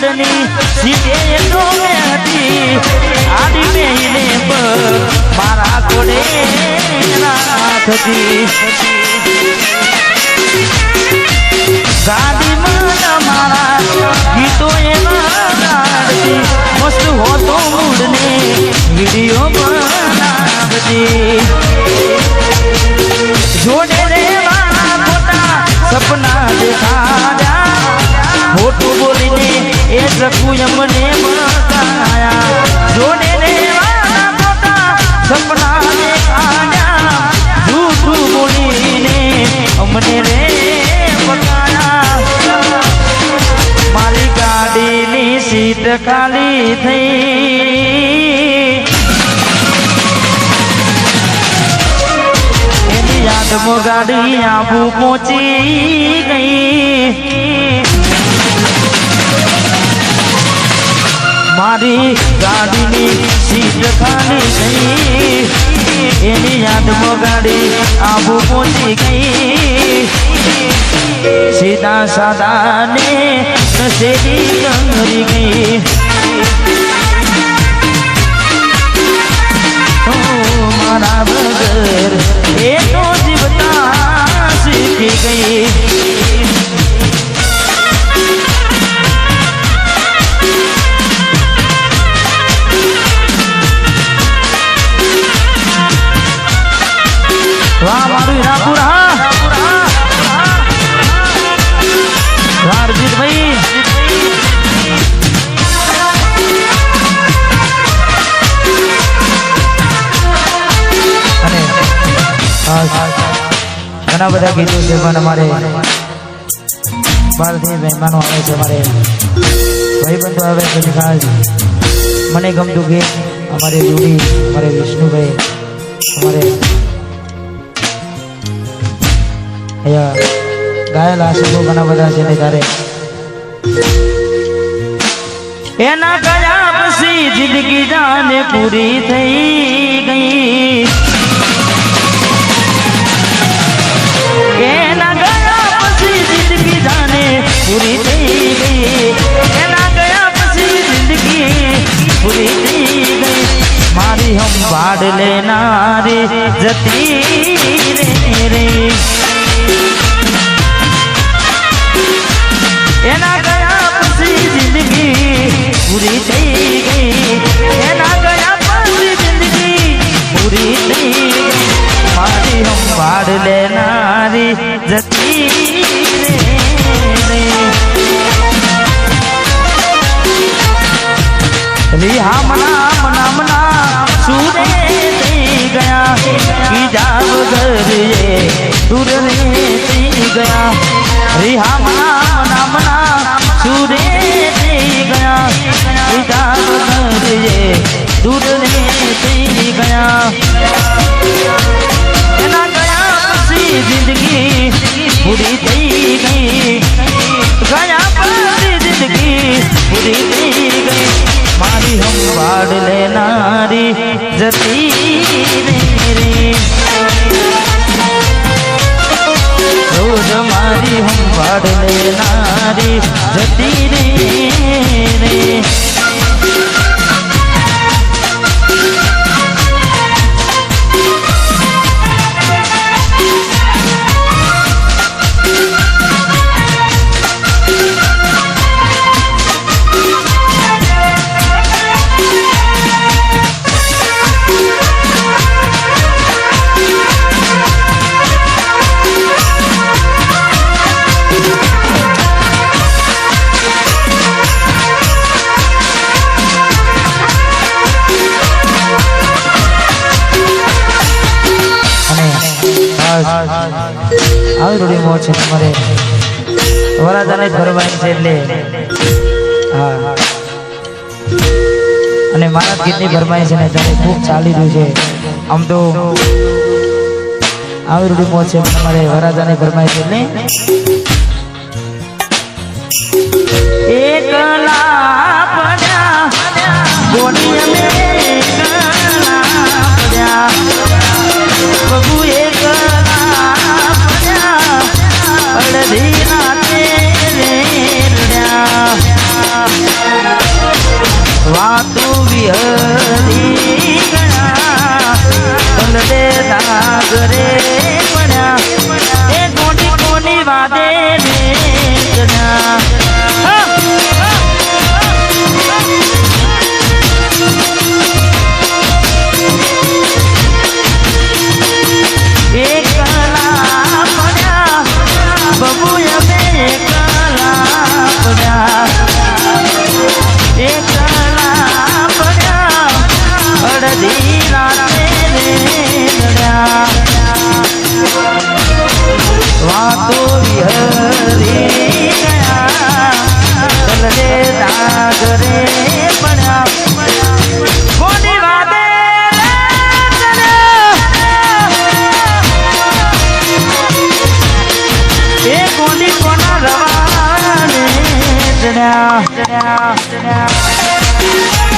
આગળની સીધે તો મેં હતી. આડી મેહીને મારા કોડે રાખતી ગાડીમાં મારા ગીતો એના ગાડતી મસ્ત હોતો મૂડને વીડિયો બનાવતી. જોડે રે મારા ખોટા સપના દેખાડ્યા. ખોટું બોલીને અમને બતાયા જોડે રે મારા ખોટા સપના દેખાડ્યા જૂઠું બોલીને અમને રે બતાયા મારી ગાડીની સીટ ખાલી થઈ. એની યાદમાં આબુ પહોંચી ગઈ. મારી ગાડીની સીટ ખાલી થઈ. એની યાદમાં ગાડી આબુ પહોંચી ગઈ. સીધા સાદા ને નશેડી ડંગરી ગઈ. ઘણા બધા ગીતો છે, પણ અમારે બહારથી મહેમાનો આવે છે અમારે. ભાઈબંધો આવે છે ખાસ. મને ગમતું ગીત અમારે જોડી અમારે વિષ્ણુભાઈ, અમારે અહીંયા ગાયેલા આશકો ઘણા બધા છે ને તારે. એના કયા પછી જિંદગી જાને પૂરી થઈ? પૂરી થઈ ગઈ એના ગયા પછી જિંદગી પૂરી થઈ ગઈ મારી સંભાળ લેનારી જતી રે એના ગયા પછી જિંદગી પૂરી થઈ ગઈ એના ગયા પછી જિંદગી પૂરી થઈ ગઈ મારી સંભાળ લેનારી વગર એ દૂર રે થઈ ગયા. રિહા મના મના મના સુરે થઈ ગયા. બીજા વગર એ દૂર રે ગયા. એના ગયા પછી જિંદગી પૂરી થઈ ગઈ. ગયા પછી જિંદગી પૂરી થઈ ગઈ. મારી સંભાળ લેનારી જતી લેનારી જતી આવી રૂઢીમાં છે તમારે વરાજાને ફરવાની છે એટલે. હા. અને મારા ગીતની ફરમાઈ છે ને ત્યારે ખૂબ ચાલી રહ્યું છે. આમ તો આવી રૂઢીમાં છે તમારે વરાજાને ફરમાઈ છે એટલે. એકલા પડ્યા বাদের વિહરી ગયા ચલરે નાગરે ચડ્યા? ચડ્યા ચડ્યા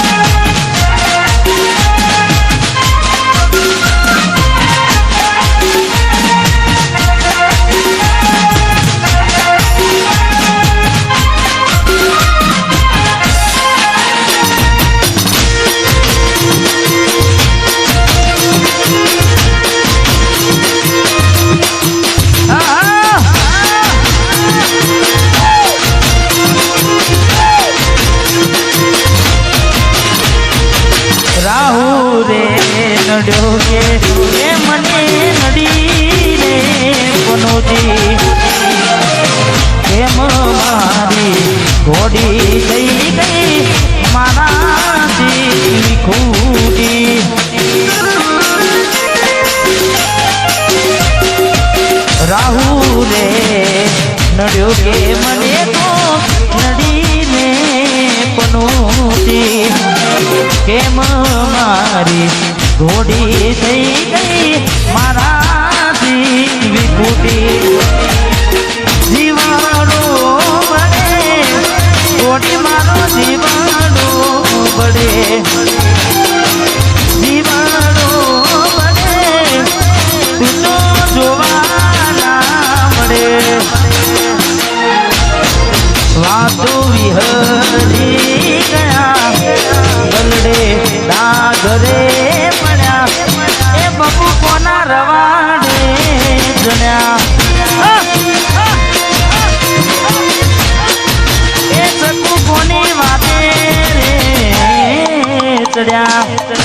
મારી ઘોડી થઈ ગઈ મારાથી ખૂટી. રાહુ રે નડ્યો કે મને તો નડીને પનોતી કેમ મારી ઘોડી થઈ જીવાડો બળે જીવાડો બળે તું તો જોવા ના મળે. વાતો વિહરી ચડ્યા.